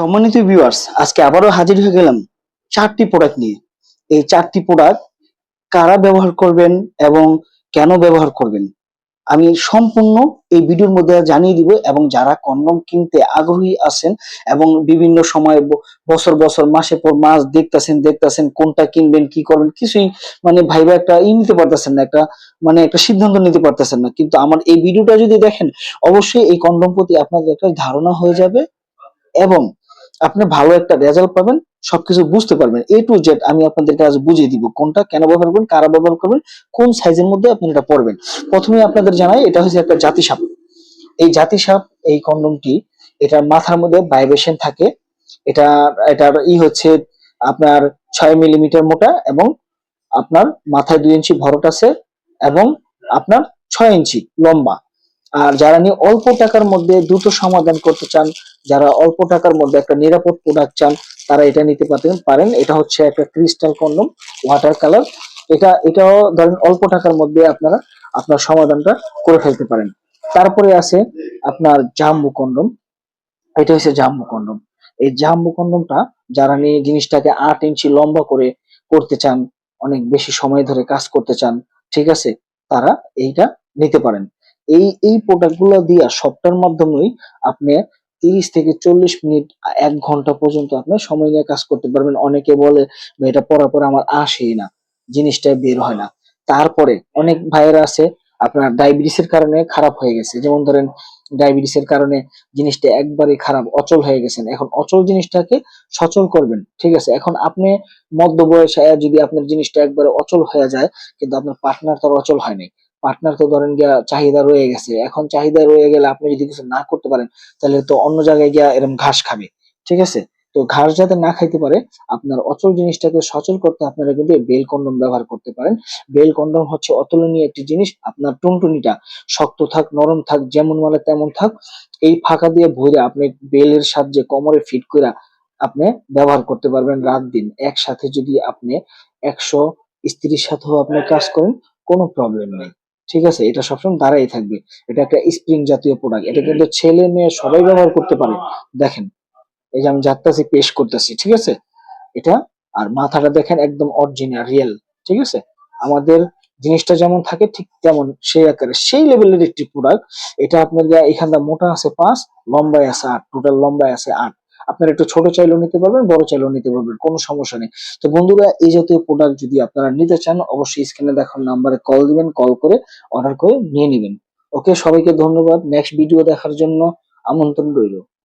সম্মানিত ভিউয়ার্স আজকে আবারও হাজির হয়ে গেলাম চারটি প্রোডাক্ট নিয়ে। এই চারটি প্রোডাক্ট কারা ব্যবহার করবেন এবং কেন ব্যবহার করবেন? আমি সম্পূর্ণ এই ভিডিওর মধ্যে জানিয়ে দিব এবং যারা কন্ডম কিনতে আগ্রহী আছেন এবং বিভিন্ন সময় বছর বছর, মাসে পর মাস দেখতাছেন দেখতাছেন কোনটা কিনবেন, কি করবেন, কিছুই মানে ভাইবা একটা ই নিতে পারতেছেন না, একটা মানে একটা সিদ্ধান্ত নিতে পারতেছেন না। কিন্তু আমার এই ভিডিওটা যদি দেখেন, অবশ্যই এই কন্ডম প্রতি আপনাদের একটা ধারণা হয়ে যাবে এবং আপনি ভালো একটা রেজাল্ট পাবেন, সবকিছু বুঝতে পারবেন। এ টু জেড আমি আপনাদেরকে আজ বুঝিয়ে দিব কোনটা, কেন ব্যবহার করবেন, কারা ব্যবহার করবেন, কোন সাইজের মধ্যে আপনি এটা পড়বেন। প্রথমে আপনাদের জানাই, এটা হচ্ছে একটা জাতি সাপ এই জাতি সাপ এই কন্ডমটি, এটার মাথার মধ্যে ভাইব্রেশন থাকে। এটা, এটার ই হচ্ছে আপনার ছয় মিলিমিটার মোটা এবং আপনার মাথায় দুই ইঞ্চি ভরট আছে এবং আপনার ছয় ইঞ্চি লম্বা। আর যারা নিয়ে অল্প টাকার মধ্যে দ্রুত সমাধান করতে চান যারা অল্প টাকার মধ্যে একটা নিরাপদ প্রোডাক্ট চান, তারা এটা নিতে পারেন। পারেন, এটা হচ্ছে একটা ক্রিস্টাল কন্ডম ওয়াটার কালার এটা, এটাও ধরেন অল্প টাকার মধ্যে আপনারা আপনার সমাধানটা করে ফেলতে পারেন। তারপরে আছে আপনার জাম্বু কন্ডম এটা হচ্ছে জাম্বু কন্ডম এই জাম্বু কন্ডমটা যারা নিয়ে জিনিসটাকে আট ইঞ্চি লম্বা করে করতে চান, অনেক বেশি সময় ধরে কাজ করতে চান, ঠিক আছে? তারা এইটা নিতে পারেন। এই এই প্রোডাক্টগুলো দিয়া সবটার মাধ্যমেই আপনি তিরিশ থেকে চল্লিশ মিনিট এক ঘণ্টা পর্যন্ত আপনি সময় নিয়ে কাজ করতে পারবেন। অনেকে বলে "ভাই, এটা পরার পরে আমার আসেই না জিনিসটা বের হয় না। তারপরে অনেক ভাইয়েরা আছে আপনার ডায়াবেটিসের কারণে খারাপ হয়ে গেছে। যেমন ধরেন ডায়াবেটিসের কারণে জিনিসটা একবারে খারাপ অচল হয়ে গেছেন। এখন অচল জিনিসটাকে সচল করবেন ঠিক আছে? এখন আপনি মধ্য বয়সে যদি আপনার জিনিসটা একবারে অচল হয়ে যায় কিন্তু আপনার পার্টনার তো আর অচল হয়নি পার্টনার তো ধরেন গিয়া চাহিদা রয়ে গেছে। এখন চাহিদা রয়ে গেলে আপনি যদি কিছু না করতে পারেন, তাহলে তো অন্য জায়গায় গিয়া এরকম ঘাস খাবে, ঠিক আছে? তো ঘাস যাতে না খাইতে পারে, আপনার অচল জিনিসটাকে সচল করতে আপনারা কিন্তু বেল কন্ডম ব্যবহার করতে পারেন। বেল কন্ডম হচ্ছে অতুলনীয় একটি জিনিস, আপনার টুনটুনিটা শক্ত থাক, নরম থাক, যেমন মানে তেমন থাক, এই ফাঁকা দিয়ে ভরে আপনি বেলের সাহায্যে কোমরে ফিট করে আপনি ব্যবহার করতে পারবেন রাত দিন। একসাথে যদি আপনি একশো স্ত্রীর সাথেও আপনি কাজ করেন, কোনো প্রবলেম নেই। ঠিক আছে? এটা সবসময় দাঁড়াই থাকবে। এটা একটা স্প্রিং জাতীয় প্রোডাক্ট এটা কিন্তু ছেলে মেয়ে সবাই ব্যবহার করতে পারে। দেখেন, এই যে আমি যাত্রাছি পেশ করতেছি, ঠিক আছে? এটা, আর মাথাটা দেখেন একদম অরিজিনাল রিয়েল ঠিক আছে? আমাদের জিনিসটা যেমন থাকে, ঠিক তেমন সেই আকারে। সেই লেভেলের একটি প্রোডাক্ট এটা আপনার এখানটা মোটা আছে পাঁচ, লম্বায় আছে আট টোটাল লম্বায় আছে আট। আপনারা একটু ছোট চাইলেও নিতে পারবেন, বড় চাইলেও নিতে পারবেন, কোনো সমস্যা নেই। তো বন্ধুরা, এই জাতীয় প্রোডাক্ট যদি আপনারা নিতে চান, অবশ্যই স্ক্রিনে দেখার নাম্বারে কল দিবেন কল করে অর্ডার করে নিয়ে নেবেন। ওকে সবাইকে ধন্যবাদ। নেক্সট ভিডিও দেখার জন্য আমন্ত্রণ রইল।